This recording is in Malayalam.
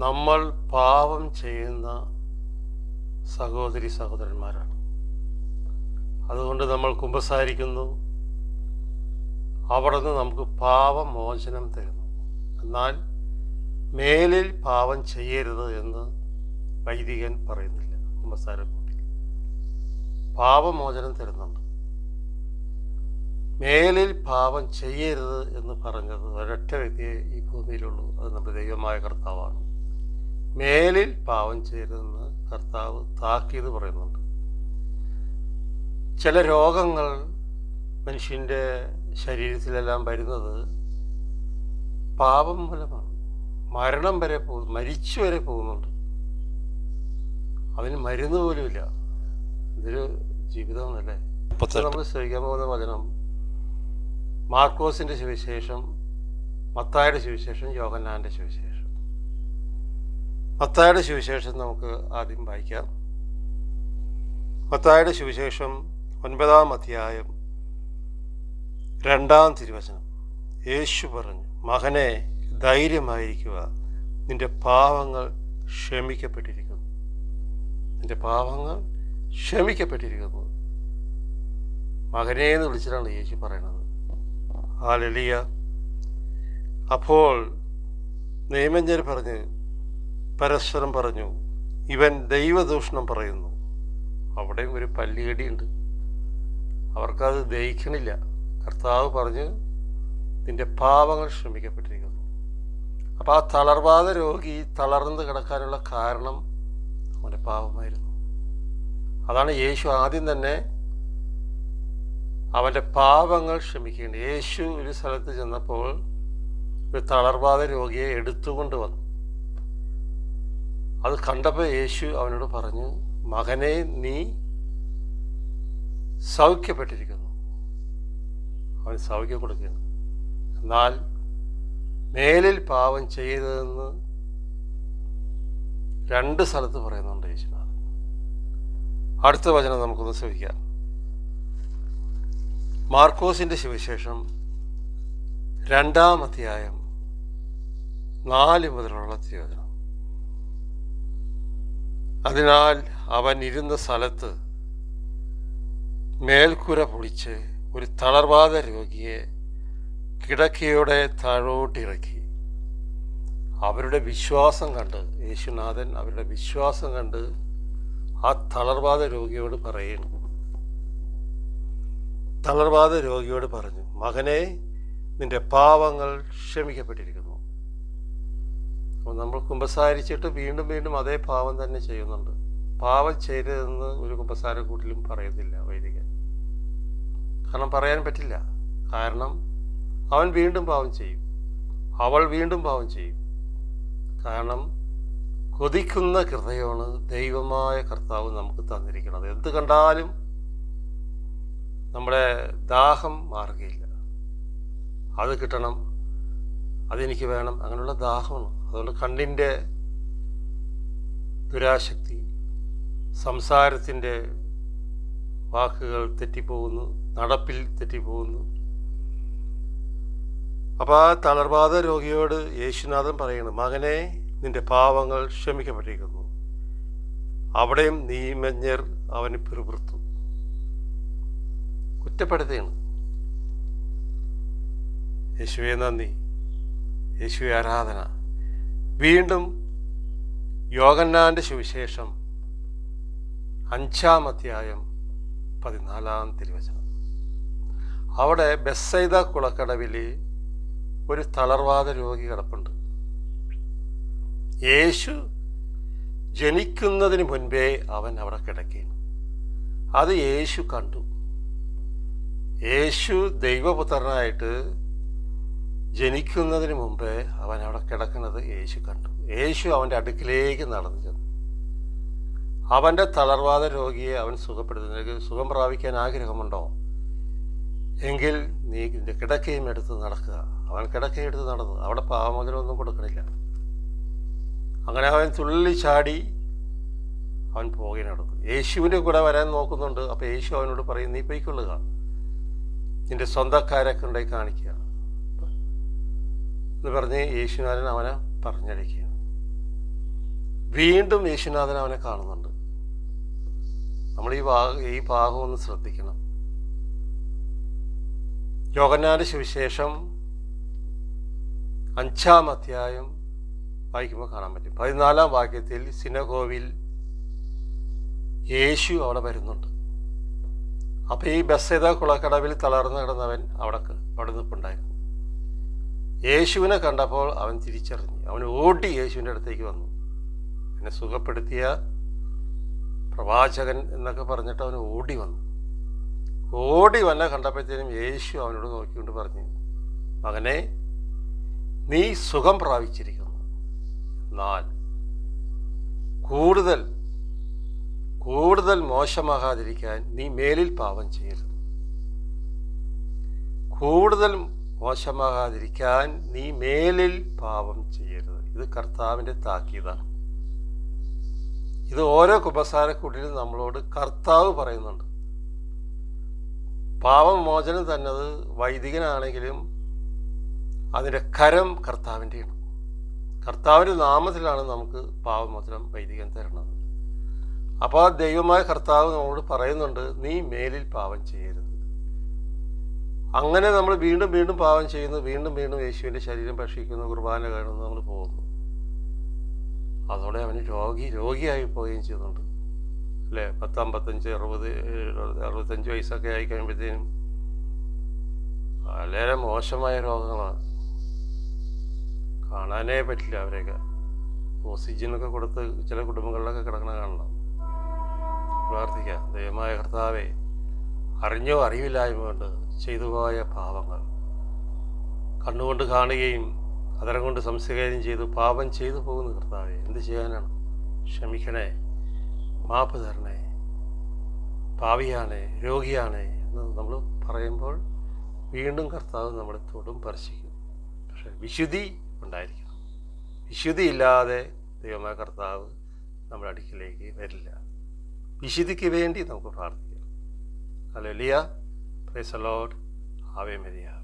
നമ്മൾ പാപം ചെയ്യുന്ന സഹോദരി സഹോദരന്മാരാണ്. അതുകൊണ്ട് നമ്മൾ കുമ്പസാരിക്കുന്നു. അവിടെ നിന്ന് നമുക്ക് പാപമോചനം തരുന്നു. എന്നാൽ മേലിൽ പാപം ചെയ്യരുത് എന്ന് വൈദികൻ പറയുന്നില്ല. കുമ്പസാരക്കൂട്ടിൽ പാപമോചനം തരുന്നുണ്ട്. മേലിൽ പാപം ചെയ്യരുത് എന്ന് പറഞ്ഞത് ഒരൊറ്റ വ്യക്തിയെ ഈ ഭൂമിയിലുള്ളൂ. അത് നമ്മുടെ ദൈവമായ കർത്താവാണ്. മേലിൽ പാവം ചെയ്യരുതെന്ന് കർത്താവ് താക്കീത് പറയുന്നുണ്ട്. ചില രോഗങ്ങൾ മനുഷ്യന്റെ ശരീരത്തിലെല്ലാം വരുന്നത് പാപം മൂലമാണ് മരണം വരെ പോകും മരിച്ചു വരെ പോകുന്നുണ്ട്. അതിന് മരുന്ന് പോലുമില്ല ഇതൊരു ജീവിതമൊന്നല്ലേ നമ്മൾ ശ്രമിക്കാൻ പോകുന്ന വചനം മാർക്കോസിന്റെ സുവിശേഷം മത്തായുടെ സുവിശേഷം യോഹന്നാന്റെ സുവിശേഷം. മത്തായുടെ സുവിശേഷം നമുക്ക് ആദ്യം വായിക്കാം. മത്തായുടെ സുവിശേഷം ഒൻപതാം അധ്യായം രണ്ടാം തിരുവചനം. യേശു പറഞ്ഞു മകനെ ധൈര്യമായിരിക്കുക. നിന്റെ പാവങ്ങൾ ക്ഷമിക്കപ്പെട്ടിരിക്കുന്നു. നിന്റെ പാവങ്ങൾ ക്ഷമിക്കപ്പെട്ടിരിക്കുന്നു. മകനെ എന്ന് വിളിച്ചിട്ടാണ് യേശു പറയണത് ആ ലളിയ അപ്പോൾ നിയമജ്ഞർ പറഞ്ഞു പരസ്പരം പറഞ്ഞു ഇവൻ ദൈവദൂഷണം പറയുന്നു. അവിടെയും ഒരു പല്ലികടിയുണ്ട്. അവർക്കത് ദഹിക്കണില്ല. കർത്താവ് പറഞ്ഞ് നിന്റെ പാപങ്ങൾ ക്ഷമിക്കപ്പെട്ടിരിക്കുന്നു. അപ്പോൾ ആ തളർവാദ രോഗി തളർന്ന് കിടക്കാനുള്ള കാരണം അവന്റെ പാപമായിരുന്നു. അതാണ് യേശു ആദ്യം തന്നെ അവന്റെ പാപങ്ങൾ ക്ഷമിക്കേണ്ടത്. യേശു ഒരു സ്ഥലത്ത് ചെന്നപ്പോൾ ഒരു തളർവാദ രോഗിയെ എടുത്തുകൊണ്ട് വന്നു. അത് കണ്ടപ്പോൾ യേശു അവനോട് പറഞ്ഞു മകനെ നീ സൗഖ്യപ്പെട്ടിരിക്കുന്നു. അവൻ സൗഖ്യം കൊടുക്കുകയാണ്. എന്നാൽ മേലിൽ പാവം ചെയ്തതെന്ന് രണ്ട് സ്ഥലത്ത് പറയുന്നുണ്ട് യേശുനാഥ് അടുത്ത വചനം നമുക്കൊന്ന് ശ്രമിക്കാം മാർക്കോസിന്റെ സുവിശേഷം രണ്ടാം അധ്യായം നാല് മുതലുള്ള തിരുവചനം. അതിനാൽ അവൻ ഇരുന്ന സ്ഥലത്ത് മേൽക്കുര പൊളിച്ച് ഒരു തളർവാദ രോഗിയെ കിടക്കയുടെ താഴോട്ടിറക്കി. അവരുടെ വിശ്വാസം കണ്ട് യേശുനാഥൻ അവരുടെ വിശ്വാസം കണ്ട് ആ തളർവാദ രോഗിയോട് പറയുന്നു തളർവാദ രോഗിയോട് പറഞ്ഞു മകനെ നിന്റെ പാവങ്ങൾ ക്ഷമിക്കപ്പെട്ടിരിക്കുന്നു. അപ്പോൾ നമ്മൾ കുമ്പസാരിച്ചിട്ട് വീണ്ടും വീണ്ടും അതേ പാവം തന്നെ ചെയ്യുന്നുണ്ട്. പാവം ചെയ്തതെന്ന് ഒരു കുമ്പസാരക്കൂട്ടിലും പറയുന്നില്ല വൈദികൻ. കാരണം പറയാൻ പറ്റില്ല. കാരണം അവൻ വീണ്ടും പാവം ചെയ്യും. അവൾ വീണ്ടും പാവം ചെയ്യും. കാരണം കൊതിക്കുന്ന ഹൃദയമാണ് ദൈവമായ കർത്താവ് നമുക്ക് തന്നിരിക്കുന്നത്. എന്ത് കണ്ടാലും നമ്മുടെ ദാഹം മാറുകയില്ല. അത് കിട്ടണം അതെനിക്ക് വേണം. അങ്ങനെയുള്ള ദാഹമാണ്. അതുകൊണ്ട് കണ്ണിന്റെ ദുരാശക്തി സംസാരത്തിന്റെ വാക്കുകൾ തെറ്റിപ്പോകുന്നു നടപ്പിൽ തെറ്റിപ്പോകുന്നു. അപ്പോൾ ആ തളർവാദ രോഗിയോട് യേശുനാഥൻ പറയുന്നു മകനെ നിന്റെ പാവങ്ങൾ ക്ഷമിക്കപ്പെട്ടിരിക്കുന്നു. അവിടെയും നീമഞ്ഞർ അവന് പിറുപിറുത്തു. കുറ്റപ്പെടുത്തുകയാണ് യേശുവേ നന്ദി. യേശുവെ ആരാധന. വീണ്ടും യോഗന്നാന്റെ സുവിശേഷം അഞ്ചാം അധ്യായം പതിനാലാം തിരുവചനം. അവിടെ ബെസ്സൈദ കുളക്കടവിൽ ഒരു തളർവാദ രോഗി കിടപ്പുണ്ട്. യേശു ജനിക്കുന്നതിന് മുൻപേ അവൻ അവിടെ കിടക്കുകയാണ് അത് യേശു കണ്ടു. യേശു ദൈവപുത്രനായിട്ട് ജനിക്കുന്നതിന് മുമ്പേ അവൻ അവിടെ കിടക്കുന്നത് യേശു കണ്ടു. യേശു അവന്റെ അടുക്കിലേക്ക് നടന്നു ചെന്നു. അവന്റെ തളർവാദ രോഗിയെ അവൻ സുഖപ്പെടുത്തുന്നു. സുഖം പ്രാപിക്കാൻ ആഗ്രഹമുണ്ടോ? എങ്കിൽ നീ നിന്റെ കിടക്കയും എടുത്ത് നടക്കുക. അവൻ കിടക്കയും എടുത്ത് നടന്നു. അവിടെ പാവമോചനമൊന്നും കൊടുക്കണില്ല. അങ്ങനെ അവൻ തുള്ളി ചാടി അവൻ പോകെ നടന്നു. യേശുവിന്റെ കൂടെ വരാൻ നോക്കുന്നുണ്ട്. അപ്പോൾ യേശു അവനോട് പറയും നീ പൊയ്ക്കൊള്ളുക. നിന്റെ സ്വന്തക്കാരൊക്കെ ഉണ്ടായി കാണിക്കുക. എന്ന് പറഞ്ഞ് യേശുനാഥൻ അവനെ പറഞ്ഞടിക്കുകയാണ് വീണ്ടും യേശുനാഥൻ അവനെ കാണുന്നുണ്ട്. നമ്മൾ ഈ ഭാഗ ഈ ഭാഗം ഒന്ന് ശ്രദ്ധിക്കണം. യോഗന്നാന്റെ സുവിശേഷം അഞ്ചാം അധ്യായം വായിക്കുമ്പോൾ കാണാൻ പറ്റും. പതിനാലാം വാക്യത്തിൽ സിനഗോവിൽ യേശു അവിടെ വരുന്നുണ്ട്. അപ്പോൾ ഈ ബസ്സേത കുളക്കടവിൽ തളർന്നു കിടന്നവൻ അവിടെ അവിടെ നിൽപ്പുണ്ടായിരുന്നു. യേശുവിനെ കണ്ടപ്പോൾ അവൻ തിരിച്ചറിഞ്ഞു. അവൻ ഓടി യേശുവിന്റെ അടുത്തേക്ക് വന്നു. എന്നെ സുഖപ്പെടുത്തിയ പ്രവാചകൻ എന്നൊക്കെ പറഞ്ഞിട്ട് അവൻ ഓടി വന്നു. ഓടി വന്നെ കണ്ടപ്പോഴത്തേനും യേശു അവനോട് നോക്കിക്കൊണ്ട് പറഞ്ഞു മകനെ നീ സുഖം പ്രാപിച്ചിരിക്കുന്നു. എന്നാൽ കൂടുതൽ കൂടുതൽ മോശമാകാതിരിക്കാൻ നീ മേലിൽ പാപം ചെയ്യരുത്. കൂടുതൽ മോശമാകാതിരിക്കാൻ നീ മേലിൽ പാപം ചെയ്യരുത്. ഇത് കർത്താവിന്റെ താക്കീതാണ്. ഇത് ഓരോ കുമ്പസാരക്കൂട്ടിലും നമ്മളോട് കർത്താവ് പറയുന്നുണ്ട്. പാപമോചനം തന്നത് വൈദികനാണെങ്കിലും അതിന്റെ കരം കർത്താവിന്റെയാണ്. കർത്താവിന്റെ നാമത്തിലാണ് നമുക്ക് പാപമോചനം വൈദികൻ തരുന്നത്. അപ്പോൾ ദൈവമായ കർത്താവ് നമ്മളോട് പറയുന്നുണ്ട് നീ മേലിൽ പാപം ചെയ്യരുത്. അങ്ങനെ നമ്മൾ വീണ്ടും വീണ്ടും പാവം ചെയ്യുന്നു വീണ്ടും വീണ്ടും യേശുവിന്റെ ശരീരം ഭക്ഷിക്കുന്നു കുർബാന കാണുന്നു നമ്മൾ പോകുന്നു. അതോടെ അവന് രോഗി രോഗിയായി പോവുകയും ചെയ്യുന്നുണ്ട്. അല്ലേ? പത്തമ്പത്തഞ്ച് അറുപത് അറുപത്തഞ്ച് വയസ്സൊക്കെ ആയി കഴിയുമ്പോഴത്തേനും വളരെ മോശമായ രോഗങ്ങളാണ്. കാണാനേ പറ്റില്ല അവരെയൊക്കെ. ഓക്സിജനൊക്കെ കൊടുത്ത് ചില കുടുംബങ്ങളിലൊക്കെ കിടക്കണ കാണണം. പ്രാർത്ഥിക്കാം. ദൈവമായ കർത്താവെ അറിഞ്ഞോ അറിവില്ലായ്മ കൊണ്ട് ചെയ്തു പോയ പാപങ്ങൾ. കണ്ണുകൊണ്ട് കാണുകയും അതരം കൊണ്ട് സംസ്കാരം ചെയ്തു പാപം ചെയ്തു പോകുന്ന കർത്താവെ എന്ത് ചെയ്യാനാണ്? ക്ഷമിക്കണേ മാപ്പ് തരണേ പാവിയാണ് രോഗിയാണ് എന്ന് നമ്മൾ പറയുമ്പോൾ വീണ്ടും കർത്താവ് നമ്മളെ തൊടും സ്പർശിക്കും പക്ഷെ വിശുദ്ധി ഉണ്ടായിരിക്കണം. വിശുദ്ധി ഇല്ലാതെ ദൈവമായ കർത്താവ് നമ്മുടെ അടുക്കിലേക്ക് വരില്ല. വിശുദ്ധിക്ക് വേണ്ടി നമുക്ക് പ്രാർത്ഥിക്കാം. Hallelujah. Praise the Lord. Ave Maria.